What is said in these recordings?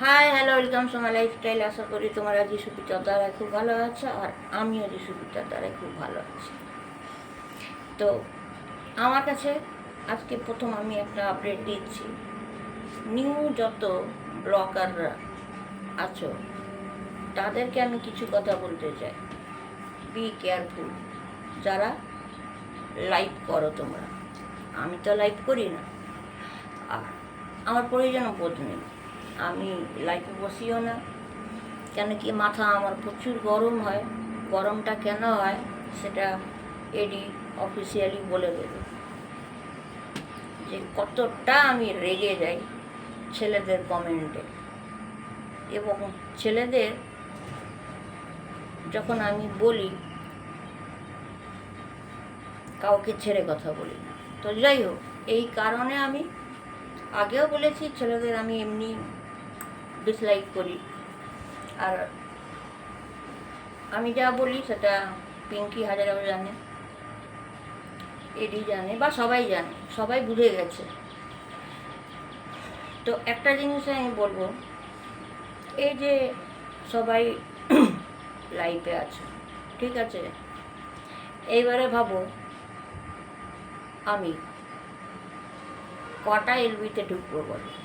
Hi hello welcome my lifestyle আশা করি তোমার আজ সুবিচার দ্বারা খুব ভালো আছো আর আমিও সুবিচার দ্বারা খুব ভালো আছি। তো আমার কাছে আজকে প্রথম আমি একটা আপডেট দিচ্ছি। নিউ যত ব্লগাররা আছো, তাদেরকে আমি কিছু কথা বলতে চাই। বি কেয়ারফুল যারা লাইভ করো তোমরা। আমি তো লাইভ করি না। আর আমার প্রয়োজনও বোধ নেই। আমি লাইফে বসিও না। কেন কি মাথা আমার প্রচুর গরম হয়। গরমটা কেন হয় সেটা এডি অফিসিয়ালি বলে দেবে। যে কতটা আমি রেগে যাই ছেলেদের কমেন্টে। এবং ছেলেদের যখন আমি বলি, কাউকে ছেড়ে কথা বলি তো যাই হোক, এই কারণে আমি আগেও বলেছি, ছেলেদের আমি এমনি ডিসলাইক করি। আর আমি যা বলি সেটা পিঙ্কি হাজারাও জানে, এডি জানে বা সবাই জানে, সবাই বুঝে গেছে। তো একটা জিনিস আমি বলব, এই যে সবাই লাইফে আছে, ঠিক আছে? এইবারে ভাবো, আমি কটা এলবিতে ঢুকবো বলো?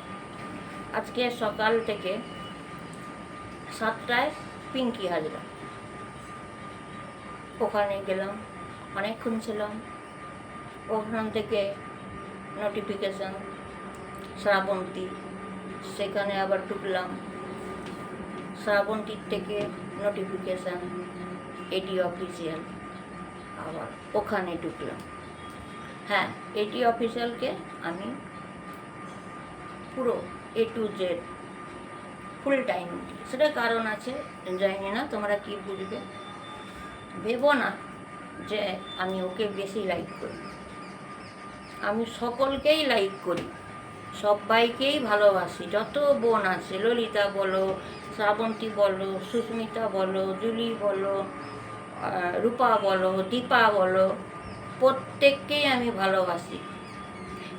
আজকে সকাল থেকে সাতটায় পিঙ্কি হাজরা। ওখানে গেলাম, অনেকক্ষণ ছিলাম। ওখান থেকে নোটিফিকেশান শ্রাবন্তী, সেখানে আবার ঢুকলাম। শ্রাবন্তীর থেকে নোটিফিকেশান এটি অফিসিয়াল আবার ওখানে ঢুকলাম। হ্যাঁ এটি অফিসিয়ালকে আমি পুরো A to Z full time সেটা কারণ আছে, জানি না, তোমরা কি বুঝবে? ভেবো না যে আমি ওকে বেশি লাইক করি। আমি সকলকেই লাইক করি, সবাইকেই ভালোবাসি। যত বোন আছে, ললিতা বলো, শ্রাবন্তী বলো, সুস্মিতা বলো, জুলি বলো রূপা বলো, দীপা বলো, প্রত্যেককেই আমি ভালোবাসি।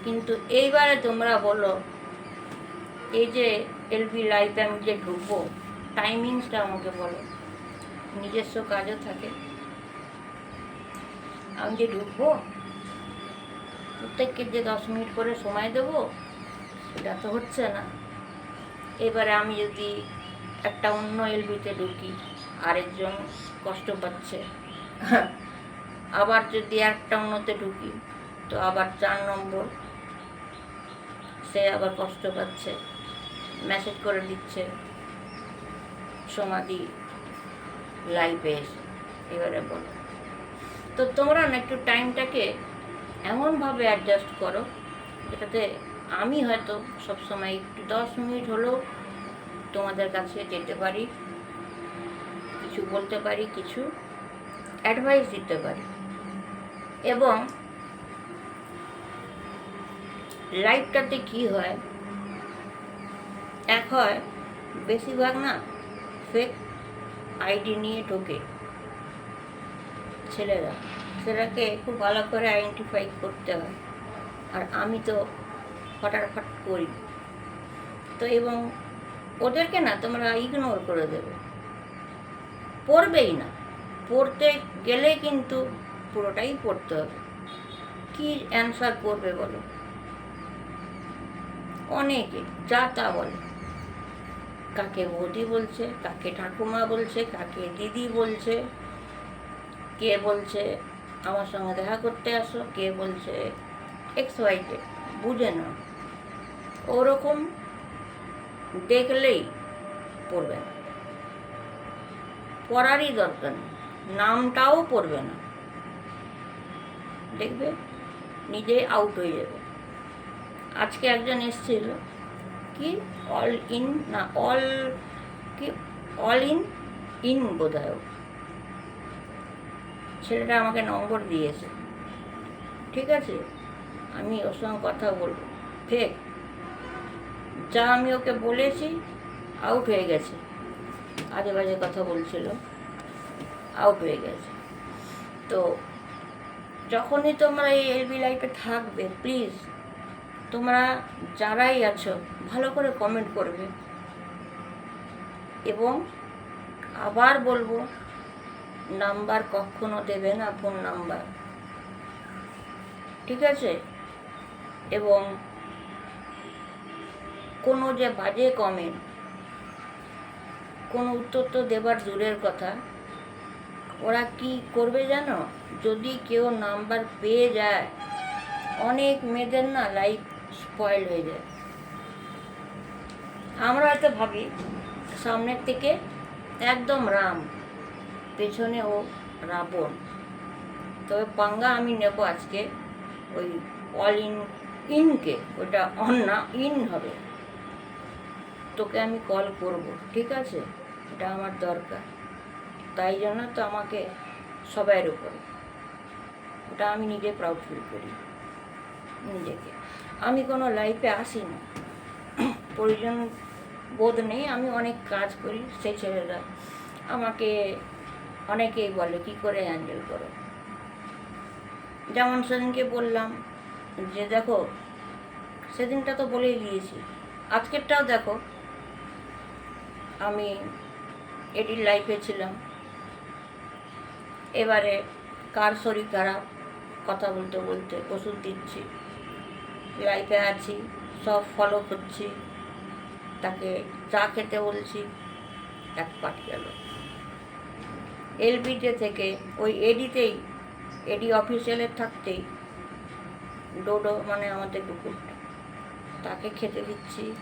কিন্তু এইবারে তোমরা বলো এই যে এলবি লাইফে আমি যে ঢুকবো টাইমিংসটা আমাকে বলো। নিজস্ব কাজও থাকে। আমি যে ঢুকবো, প্রত্যেককে যে দশ মিনিট করে সময় দেবো, সেটা তো হচ্ছে না। এবারে আমি যদি একটা অন্য এলবিতে ঢুকি, আরেকজন কষ্ট পাচ্ছে। আবার যদি একটা অন্যতে ঢুকি, তো আবার চার নম্বর, সে আবার কষ্ট পাচ্ছে। মেসেজ করে দিচ্ছে। সমাধি লাইভে এসে। এবারে বলো। তো তোমরা না একটু টাইমটাকে এমনভাবে অ্যাডজাস্ট করো, যেটাতে আমি হয়তো সবসময় একটু দশ মিনিট হলেও তোমাদের কাছে যেতে পারি, কিছু বলতে পারি, কিছু অ্যাডভাইস দিতে পারি। এবং লাইফটাতে কি হয় এক হয় বেশিরভাগ না ফেক আইডি নিয়ে ঢোকে ছেলেরা। সেটাকে খুব ভালো করে আইডেন্টিফাই করতে হয়। আর আমি তো ফটাফট করি। তো এবং ওদেরকে না তোমরা ইগনোর করে দেবে। পড়বেই না। পড়তে গেলে কিন্তু পুরোটাই পড়তে হবে। কী অ্যান্সার করবে বলো? অনেকে, যা তা বলে। কাকে বৌদি বলছে, কাকে ঠাকুমা বলছে, কাকে দিদি বলছে, কে বলছে, আমার সঙ্গে দেখা করতে আসো, কে বলছে এক্স ওয়াই ওয়াইতে বুঝে না ওরকম দেখলেই পড়বে না। পড়ারই দরকার নেই, নামটাও পড়বে না। দেখবে, নিজে আউট হয়ে যাবে। আজকে একজন এসেছিল কি? অল ইন না অল কি? অল ইন ইন বোধ হয়। ছেলেটা আমাকে নম্বর দিয়েছে। ঠিক আছে? আমি ওর সঙ্গে কথা বলব। ফেক যা আমি ওকে বলেছি আউট হয়ে গেছে। আজে বাজে কথা বলছিল আউট হয়ে গেছে। তো, যখনই তোমরা এই এলবি লাইফে থাকবে প্লিজ তোমরা যারাই আছো, ভালো করে কমেন্ট করবে। এবং আবার বলব, নাম্বার কখনো দেবে না ফোন নাম্বার। ঠিক আছে? এবং কোনো যে বাজে কমেন্ট কোনো উত্তর তো দেবার দূরের কথা। ওরা কি করবে জানো? যদি কেউ নাম্বার পেয়ে যায়, অনেক মেয়েদের না লাইফ স্পয়েল হয়ে যায়। আমরা হয়তো ভাবি, সামনের থেকে একদম রাম, পেছনে ও রাবণ। তবে পাঙ্গা আমি নেব আজকে ওই অল ইন ইনকে ওটা অন না ইন হবে। তোকে আমি কল করব, ঠিক আছে? এটা আমার দরকার। তাই জন্য তো আমাকে সবাইয়ের উপরে। ওটা আমি নিজে প্রাউড ফিল করি, নিজেকে। আমি কোনো লাইফে আসি না প্রয়োজন বোধ নেই, আমি অনেক কাজ করি, সেই ছেলেরা আমাকে অনেকেই বলে, কি করে হ্যান্ডেল করো? যেমন সেদিনকে বললাম যে, দেখো, সেদিনটা তো বলেই দিয়েছি, আজকেরটাও দেখো। আমি এটির লাইফে ছিলাম। এবারে কার শরীর খারাপ, কথা বলতে বলতে ওষুধ দিচ্ছি। লাইফে আছি, সব ফলো করছি। তাকে চা খেতে বলছি, এক পাট গেল। এলবিতে থেকে, ওই এডিতেই, এডি অফিসিয়ালের থাকতেই, ডোডো মানে আমাদের কুকুরটা তাকে খেতে দিচ্ছি।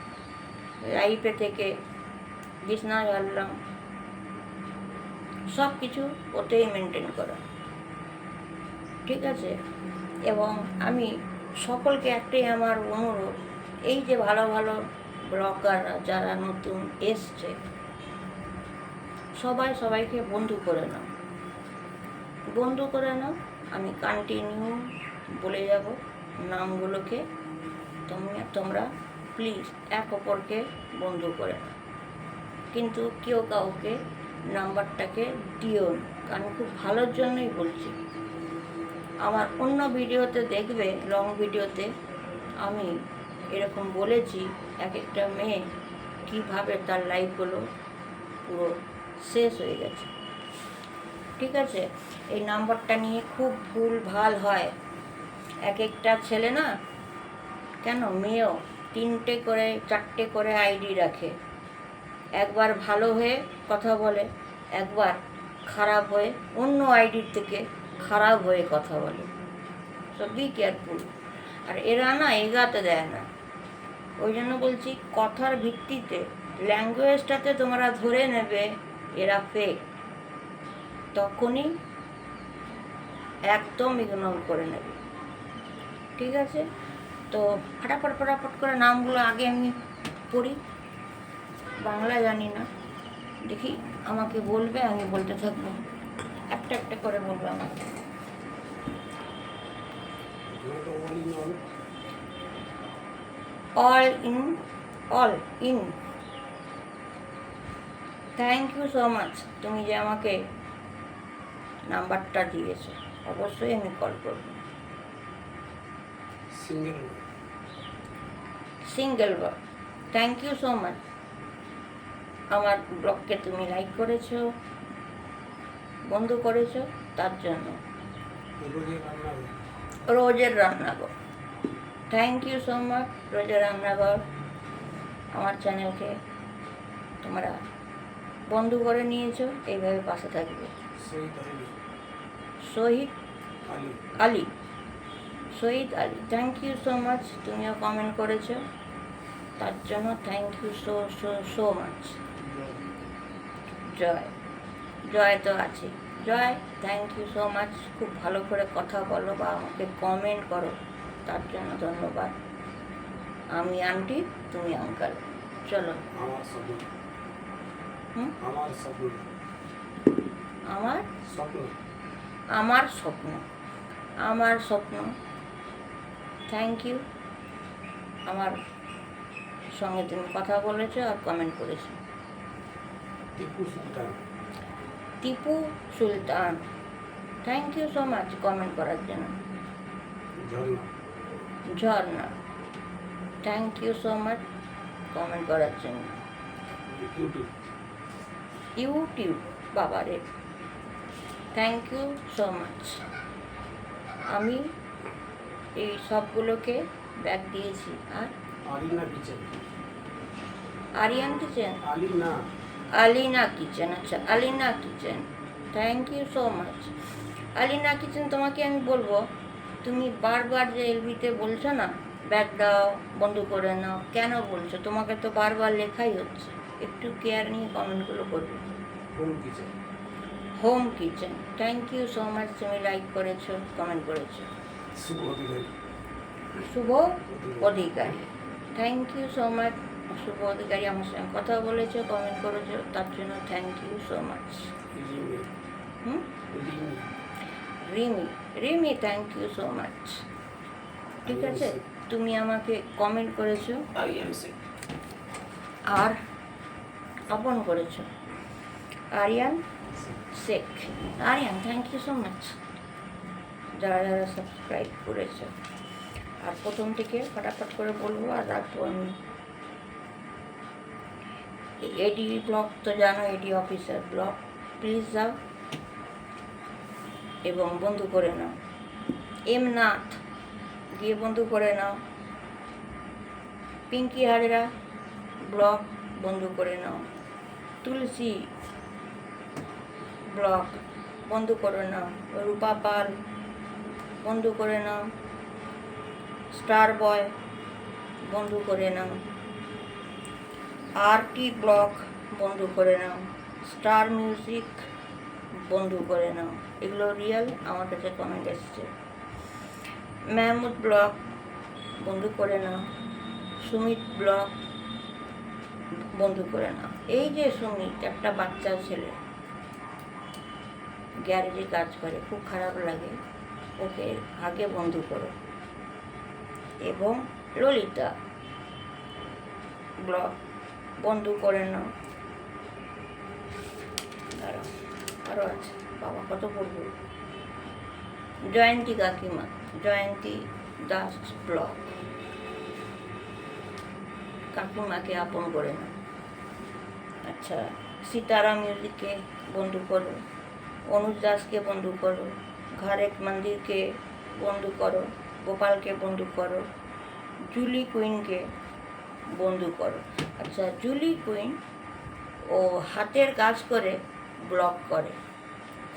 লাইফে থেকে, বিছনা ঝাড়লাম। সব কিছু ওতেই মেনটেন করা। ঠিক আছে? এবং আমি সকলকে একটাই আমার অনুরোধ, এই যে ভালো ভালো ব্লগাররা যারা নতুন এসছে, সবাই সবাইকে বন্ধু করে নাও। বন্ধু করে নাও, আমি কন্টিনিউ বলে যাব নামগুলোকে। তুমি তোমরা প্লিজ এক অপরকে বন্ধু করে নাও। কিন্তু কেউ কাউকে নাম্বারটাকে দিও না আমি খুব ভালোর জন্যই বলছি। আমার অন্য ভিডিওতে দেখবে লং ভিডিওতে আমি এরকম বলেছি, এক একটা মেয়ে কীভাবে তার লাইফগুলো পুরো শেষ হয়ে গেছে। ঠিক আছে? এই নাম্বারটা নিয়ে খুব ভুল ভালো হয়। এক একটা ছেলে না, কেন? মেয়েও তিনটে করে, চারটে করে আইডি রাখে। একবার ভালো হয়ে কথা বলে, একবার খারাপ হয়ে অন্য আইডির থেকে খারাপ হয়ে কথা বলে। সো বি কেয়ারফুল আর এরা না এগাতে দেয় না। ওই জন্য বলছি, কথার ভিত্তিতে ল্যাঙ্গুয়েজটাতে তোমরা ধরে নেবে, এরা ফেক তখনই একদম ইগনোর করে নেবে। ঠিক আছে? তো ফাটাফট, ফটাফট করে নামগুলো আগে আমি পড়ি। বাংলা জানি না। দেখি আমাকে বলবে, আমি বলতে থাকব। একটা একটা করে বলবে আমাকে। All in all in thank you so much তুমি যে আমাকে নাম্বারটা দিয়েছ অবশ্যই আমি কল করব। Single single thank you so much আমার ব্লগকে তুমি লাইক করেছ। বন্ধ করেছ? তার জন্য। রোজের রান্না রোজের রান্নাঘর থ্যাংক ইউ সো মাচ রোজের রান্নাঘর আমার চ্যানেলকে তোমরা বন্ধ করে নিয়েছো এইভাবে পাশে থাকবে। Shahid Ali. Shahid Ali. Ali. Shahid Ali. Thank you so much তুমিও কমেন্ট করেছ। তার জন্য thank you so so so much Joy. Joy তো আছে Joy thank you so much খুব ভালো করে কথা বলো বা আমাকে কমেন্ট করো। তার জন্য ধন্যবাদ। আমি আন্টি তুমি আঙ্কাল চলো। আমার স্বপ্ন। হুম? আমার স্বপ্ন। আমার? স্বপ্ন। আমার স্বপ্ন। আমার স্বপ্ন। থ্যাংক ইউ আমার সঙ্গে তুমি কথা বলেছ আর কমেন্ট করেছ। Tipu Sultan. Thank you so much comment করার জন্য। Jharna. Thank you so much comment করার জন্য। ইউটিউব বাবারে। থ্যাংক ইউ সো মাচ আমি এই সবগুলোকে ব্যাগ দিয়েছি। আর? Alina kitchen. Aryan kitchen? Alina. Alina kitchen আচ্ছা Alina kitchen thank you so much Alina kitchen তোমাকে আমি বলব তুমি বারবার যে এলবিতে বলছো না ব্যাগ দাও বন্ধ করে নাও কেন বলছো? তোমাকে তো বারবার লেখাই হচ্ছে। একটু কেয়ার নিয়ে কমেন্টগুলো করবে home kitchen home kitchen thank you so much তুমি লাইক করেছ কমেন্ট করেছ। Shubho Adhikari. Shubho Adhikari. Thank you so much Shubho Adhikari আমার সঙ্গে কথা বলেছ কমেন্ট করেছ তার জন্য thank you so much Rimi. Hmm? Rimi. Rimi. Thank you so much ঠিক আছে? তুমি আমাকে কমেন্ট করেছ। আর আপন করেছ। Aryan? Sheikh Aryan thank you so much যারা যারা সাবস্ক্রাইব করেছ। আর প্রথম থেকে ফটাফট করে বলব আর রাখব আমি। এডি ব্লক তো জানো এডি অফিসার ব্লক প্লিজ যাও এবং বন্ধু করে নাও। এম নাথ গিয়ে বন্ধু করে নাও। পিঙ্কি হাজরা ব্লক বন্ধু করে নাও। তুলসী ব্লক বন্ধ করে নাও। রূপা পাল বন্ধ করে নাও। স্টার বয় বন্ধ করে নাও। আর টি ব্লগ বন্ধ করে নাও, স্টার মিউজিক বন্ধ করে নাও। এগুলো রিয়েল আমার কাছে কমেন্ট এসছে। মেহমুদ ব্লগ বন্ধ করে নাও, সুমিত ব্লগ বন্ধ করে নাও। এই যে সুমিত, একটা বাচ্চা ছেলে, গ্যারেজে কাজ করে, খুব খারাপ লাগে। ওকে আগে বন্ধু করো। এবং ললিতা ব্লগ বন্ধু করে নাও। দাঁড়াও আরও আছে। বাবা, কত বলব জয়ন্তী কাকিমা, জয়ন্তী দাস ব্লক। কাকিমাকে আপন করে নাও। আচ্ছা সীতারা মিউজিককে বন্ধু করো, অনুজ দাসকে বন্ধু করো ঘরেক মন্দিরকে বন্ধু করো, গোপালকে বন্ধু করো, জুলি কুইনকে বন্ধু করো। আচ্ছা জুলি কুইন ও হাতের কাজ করে ব্লগ করে।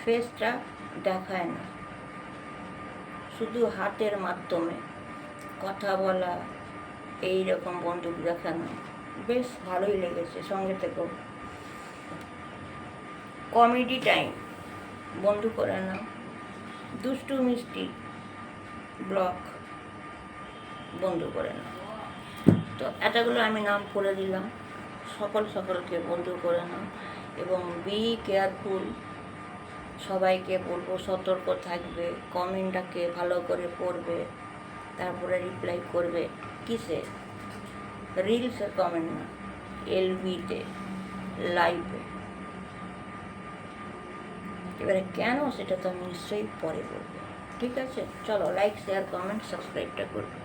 ফেসটা দেখায় না। শুধু হাতের মাধ্যমে কথা বলা এই রকম বন্দুক দেখানো। বেশ ভালোই লেগেছে সঙ্গে থেকেও। Comedy time. বন্ধু করে না। দুষ্টু মিষ্টি ব্লক বন্ধু করে না। তো এতগুলো আমি নাম করে দিলাম। সকল সকলকে বন্ধু করে নাও এবং বি কেয়ারফুল সবাইকে বলব, সতর্ক থাকবে কমেন্টটাকে ভালো করে পড়বে, তারপরে রিপ্লাই করবে। কিসে? রিলসের কমেন্ট না এলবিতে লাইভে এবারে কেন সেটা তো আমি নিশ্চয়ই পরে বলব। ঠিক আছে? চলো লাইক শেয়ার কমেন্ট সাবস্ক্রাইবটা করবে।